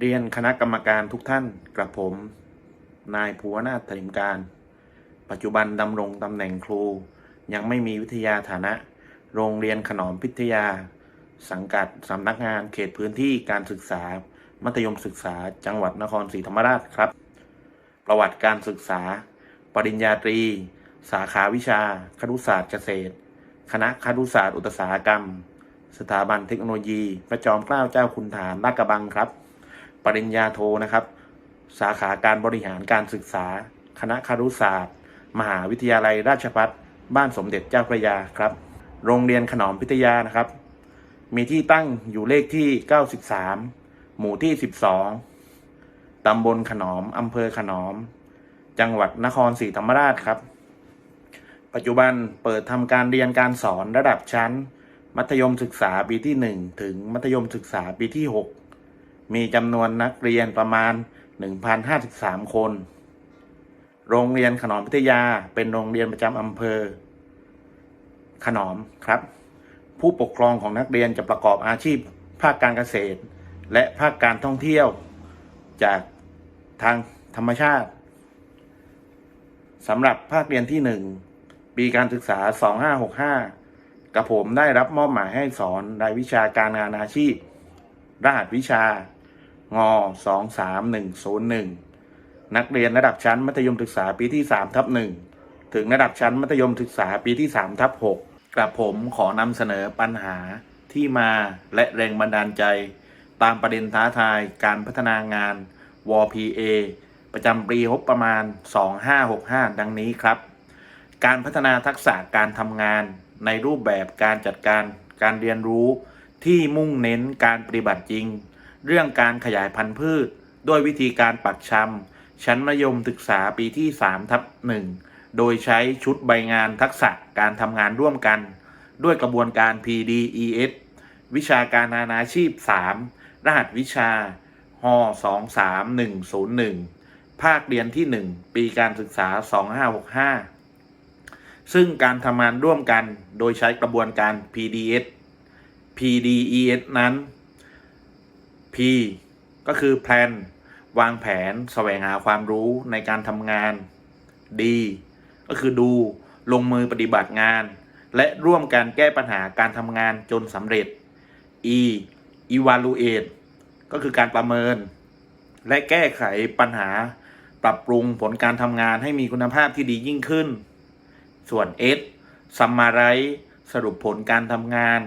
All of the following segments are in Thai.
เรียนคณะกรรมการทุกท่านกระผม นายภูวนาถถิมการ ปัจจุบันดำรงตำแหน่งครู ยังไม่มีวิทยาฐานะ โรงเรียนขนอมพิทยา สังกัดสำนักงานเขตพื้นที่การศึกษา มัธยมศึกษาจังหวัดนครศรีธรรมราชครับ ประวัติการศึกษา ปริญญาตรี สาขาวิชาครุศาสตร์เกษตร คณะครุศาสตร์อุตสาหกรรม สถาบันเทคโนโลยี พระจอมเกล้าเจ้าคุณฐานลาดกระบังครับ ปริญญาโทนะครับ สาขาการบริหารการศึกษา คณะครุศาสตร์ มหาวิทยาลัยราชภัฏบ้านสมเด็จเจ้าพระยาครับ โรงเรียนขนอมพิทยานะครับ มีที่ตั้งอยู่เลขที่ 93 หมู่ที่ 12 ตำบลขนอมอำเภอขนอม จังหวัดนครศรีธรรมราชครับ ปัจจุบันเปิดทำการเรียนการสอนระดับชั้น มัธยมศึกษาปีที่ 1 ถึงมัธยมศึกษาปีที่ 6 มีจำนวนนักเรียนประมาณ 1,053 คน โรงเรียนขนอมพิทยาเป็นโรงเรียนประจำอำเภอ ขนอมครับ ผู้ปกครองของนักเรียนจะประกอบอาชีพ ภาคการเกษตร และภาคการท่องเที่ยว จากทางธรรมชาติสำหรับภาคเรียนที่หนึ่งปีการศึกษา 2565 กับผมได้รับมอบหมายให้สอนรายวิชาการงานอาชีพ รหัสวิชา ง23101นักเรียนระดับชั้นมัธยมศึกษาปีที่3ทับ1ถึงระดับชั้นมัธยมศึกษาปีที่3ทับ6กระผมขอนำเสนอปัญหาที่มาและแรงบันดาลใจ ตามประเด็นท้าทายการพัฒนางานว PA ประจำปีงบประมาณ 2565 ดังนี้ครับ การพัฒนาทักษะการทำงานในรูปแบบการจัดการการเรียนรู้ที่มุ่งเน้นการปฏิบัติจริง เรื่องการขยายพันธุ์พืช ด้วยวิธีการปักชำชั้นมัธยมศึกษาปีที่3ทับ1โดยใช้ชุดใบงานทักษะการทำงานร่วมกัน ด้วยกระบวนการ PDES วิชาการนานาชีพ 3 รหัสวิชาห23101 ภาคเรียนที่ 1 ปีการศึกษา 2565 ซึ่งการทำงานร่วมกันโดยใช้กระบวนการ PDS PDES นั้น P ก็คือ plan วางแผนแสวงหาความรู้ในการทำงาน D ก็คือดูลงมือปฏิบัติงาน และร่วมกันแก้ปัญหาการทำงานจนสำเร็จ E evaluate ก็คือการประเมิน และแก้ไขปัญหาปรับปรุงผลการทำงานให้มีคุณภาพที่ดียิ่งขึ้น ส่วน S summarize สรุปผลการทำงาน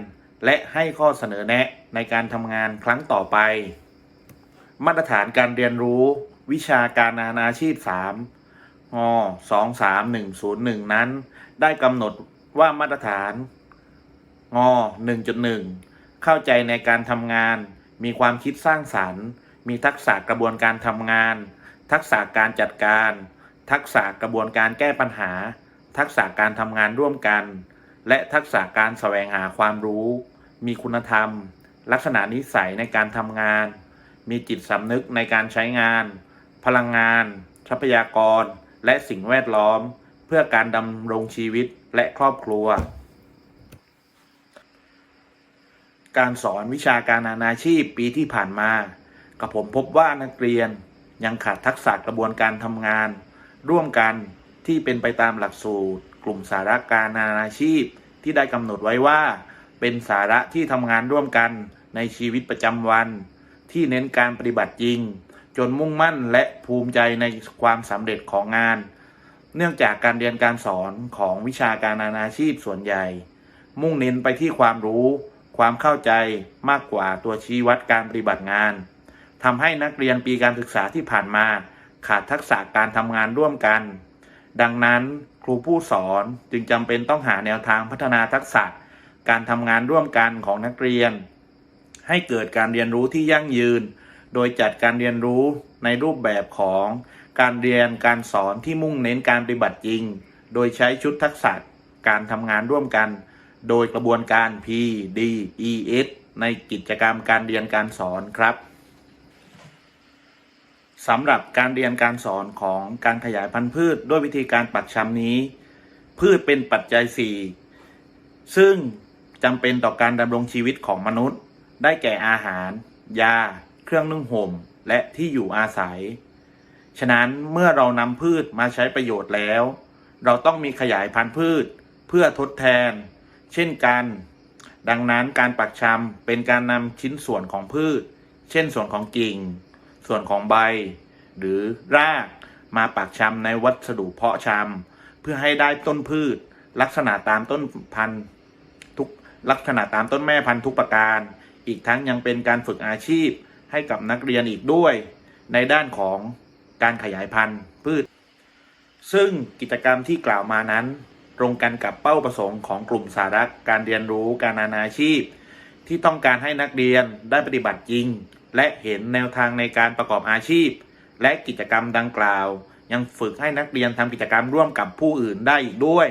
และให้ข้อเสนอแนะในการทำงานครั้งต่อไป มาตรฐานการเรียนรู้ วิชาการนานาชีพ 3ง23101 นั้น ได้กำหนดว่ามาตรฐานง1.1 เข้าใจในการทำงาน มีความคิดสร้างสรรค์ มีทักษะกระบวนการทำงาน ทักษะการจัดการ ทักษะกระบวนการแก้ปัญหา ทักษะการทำงานร่วมกัน และทักษะการแสวงหาความรู้ มีคุณธรรม ลักษณะนิสัยในการทำงาน มีจิตสำนึกในการใช้งาน พลังงาน ทรัพยากร และสิ่งแวดล้อม เพื่อการดำรงชีวิตและครอบครัว การสอนวิชาการนานาชีพปีที่ผ่านมากับผมพบว่านักเรียนยังขาดทักษะกระบวนการทำงาน ร่วมกันที่เป็นไปตามหลักสูตร กลุ่มสาระการนานาชีพ ที่ได้กำหนดไว้ว่า เป็นสาระที่ทำงานร่วมกันในชีวิตประจำวัน ที่เน้นการปฏิบัติจริง จนมุ่งมั่นและภูมิใจในความสำเร็จของงาน เนื่องจากการเรียนการสอนของวิชาการนานาชีพส่วนใหญ่ มุ่งเน้นไปที่ความรู้ ความเข้าใจมากกว่าตัวชี้วัดการปฏิบัติงานทำให้นักเรียนปีการศึกษาที่ผ่านมา ขาดทักษะการทำงานร่วมกัน ดังนั้น รูผู้สอนจึงจำเป็นต้องหาแนวทางพัฒนาทักษะ การทำงานร่วมกันของนักเรียน ให้เกิดการเรียนรู้ที่ยั่งยืน โดยจัดการเรียนรู้ในรูปแบบของการเรียนการสอนที่มุ่งเน้นการปฏิบัติจริง โดยใช้ชุดทักษะการทำงานร่วมกัน โดยกระบวนการ P D E S ในกิจกรรมการเรียนการสอนครับ สำหรับการเรียนการสอนของการขยายพันธุ์พืช ด้วยวิธีการปักชำนี้ พืชเป็นปัจจัย 4 ซึ่งจำเป็นต่อการดำรงชีวิตของมนุษย์ ได้แก่อาหาร ยา เครื่องนึ่งห่ม และที่อยู่อาศัย ฉะนั้นเมื่อเรานำพืชมาใช้ประโยชน์แล้ว เราต้องมีขยายพันธุ์พืชเพื่อทดแทน เช่นกัน ดังนั้นการปักชำเป็นการนำชิ้นส่วนของพืช เช่นส่วนของกิ่ง ส่วนของใบ หรือรากมาปักชำในวัสดุเพาะชำเพื่อให้ได้ต้นพืช ลักษณะตามต้นพันธุ์ทุกลักษณะตามต้นแม่พันธุ์ทุกประการ อีกทั้งยังเป็นการฝึกอาชีพให้กับนักเรียนอีกด้วย ในด้านของการขยายพันธุ์พืช ซึ่งกิจกรรมที่กล่าวมานั้น ตรงกันกับเป้าประสงค์ของกลุ่มสาระการเรียนรู้การนานาอาชีพ ที่ต้องการให้นักเรียนได้ปฏิบัติจริง และเห็นแนวทางในการประกอบอาชีพ และกิจกรรมดังกล่าว ยังฝึกให้นักเรียนทำกิจกรรมร่วมกับผู้อื่นได้อีกด้วย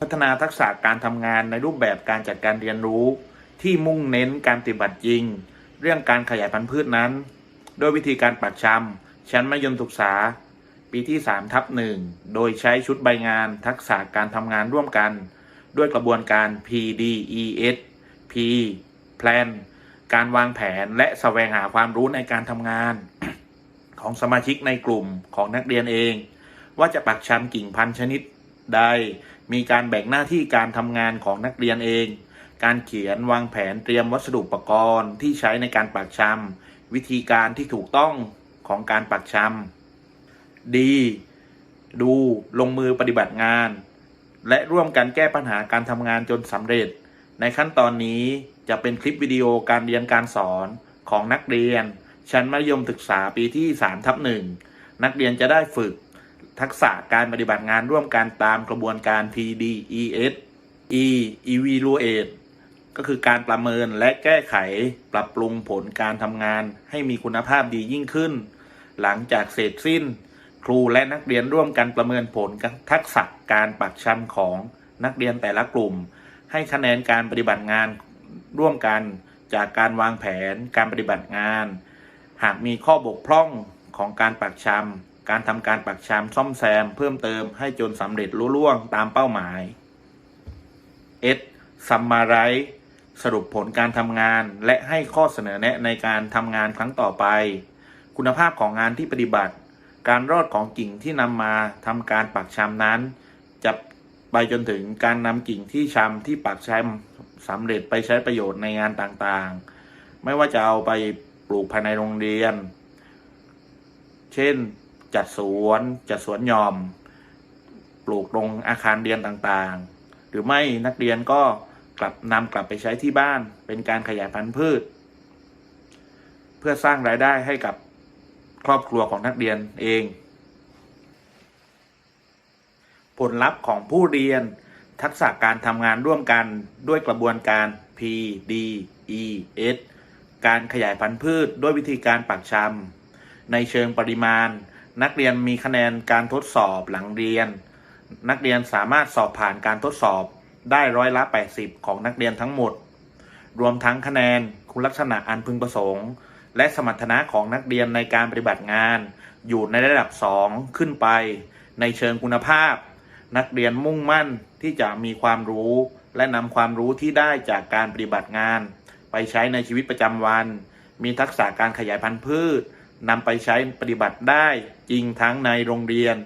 พัฒนาทักษะการทำงานในรูปแบบการจัดการเรียนรู้ ที่มุ่งเน้นการปฏิบัติจริง เรื่องการขยายพันธุ์พืชนั้น โดยวิธีการปักชำชั้นมัธยมศึกษา ปีที่3ทับหนึ่งโดยใช้ชุดใบงานทักษะการทำงานร่วมกัน ด้วยกระบวนการ PDES P Plan การวางแผนและแสวงหาความรู้ในการทำงาน ของสมาชิกในกลุ่มของนักเรียนเอง ว่าจะปักชำกิ่งพันธุ์ชนิดใดมีการแบ่งหน้าที่การทำงานของนักเรียนเอง การเขียนวางแผนเตรียมวัสดุอุปกรณ์ที่ใช้ในการปักชำวิธีการที่ถูกต้องของการปักชำดีดูลงมือปฏิบัติงาน และร่วมกันแก้ปัญหาการทำงานจนสำเร็จ ในขั้นตอนนี้จะเป็นคลิปวิดีโอการเรียนการสอนของนักเรียน ชั้นมัธยมศึกษาปีที่3ทับหนึ่งนักเรียนจะได้ฝึกทักษะการปฏิบัติงานร่วมกันตามกระบวนการ PDES E Evaluate ก็คือการประเมินและแก้ไขปรับปรุงผลการทำงานให้มีคุณภาพดียิ่งขึ้น หลังจากเสร็จสิ้น ครูและนักเรียนร่วมกันประเมินผลทักษะการปักชำของนักเรียนแต่ละกลุ่ม ให้คะแนนการปฏิบัติงานร่วมกันจากการวางแผนการปฏิบัติงาน หากมีข้อบกพร่องของการปักชำการทำการปักชำซ่อมแซม เพิ่มเติมให้จนสำเร็จลุล่วงตามเป้าหมาย S ซัมมาไรสรุปผลการทำงานและให้ข้อเสนอแนะในการทำงานครั้งต่อไป คุณภาพของงานที่ปฏิบัติ การรอดของกิ่งที่นำมาทำการปักชำนั้น จะ ไปจนถึงการนำกิ่งที่ชำที่ปักชำสำเร็จไปใช้ประโยชน์ในงานต่างๆ ไม่ว่าจะเอาไปปลูกภายในโรงเรียน เช่นจัดสวนจัดสวนหย่อม ปลูกลงอาคารเรียนต่างๆ หรือไม่นักเรียนก็กลับนำกลับไปใช้ที่บ้าน เป็นการขยายพันธุ์พืช เพื่อสร้างรายได้ให้กับครอบครัวของนักเรียนเอง ผลลัพธ์ของผู้เรียน ทักษะการทำงานร่วมกันด้วยกระบวนการ PDES การขยายพันธุ์พืชด้วยวิธีการปักชำในเชิงปริมาณ นักเรียนมีคะแนนการทดสอบหลังเรียน นักเรียนสามารถสอบผ่านการทดสอบได้ร้อยละ 80 ของนักเรียนทั้งหมด รวมทั้งคะแนนคุณลักษณะอันพึงประสงค์ และสมรรถนะของนักเรียนในการปฏิบัติงาน อยู่ในระดับ 2 ขึ้นไป ในเชิงคุณภาพ นักเรียนมุ่งมั่นที่จะมีความรู้ และนำความรู้ที่ได้จากการปฏิบัติงาน ไปใช้ในชีวิตประจำวัน มีทักษะการขยายพันธุ์พืชนำไปใช้ปฏิบัติได้จริงทั้งในโรงเรียน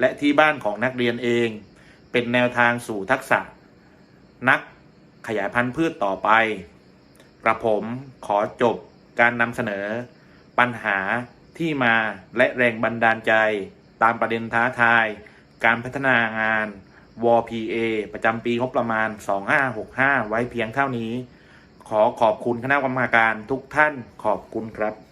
และที่บ้านของนักเรียนเอง เป็นแนวทางสู่ทักษะ นักขยายพันธุ์พืชต่อไป กระผมขอจบการนำเสนอ ปัญหาที่มาและแรงบันดาลใจ ตามประเด็นท้าทาย การพัฒนางานว PA ประจำปีงบประมาณ 2565 ไว้เพียงเท่านี้ ขอขอบคุณคณะกรรมการทุกท่านขอบคุณครับ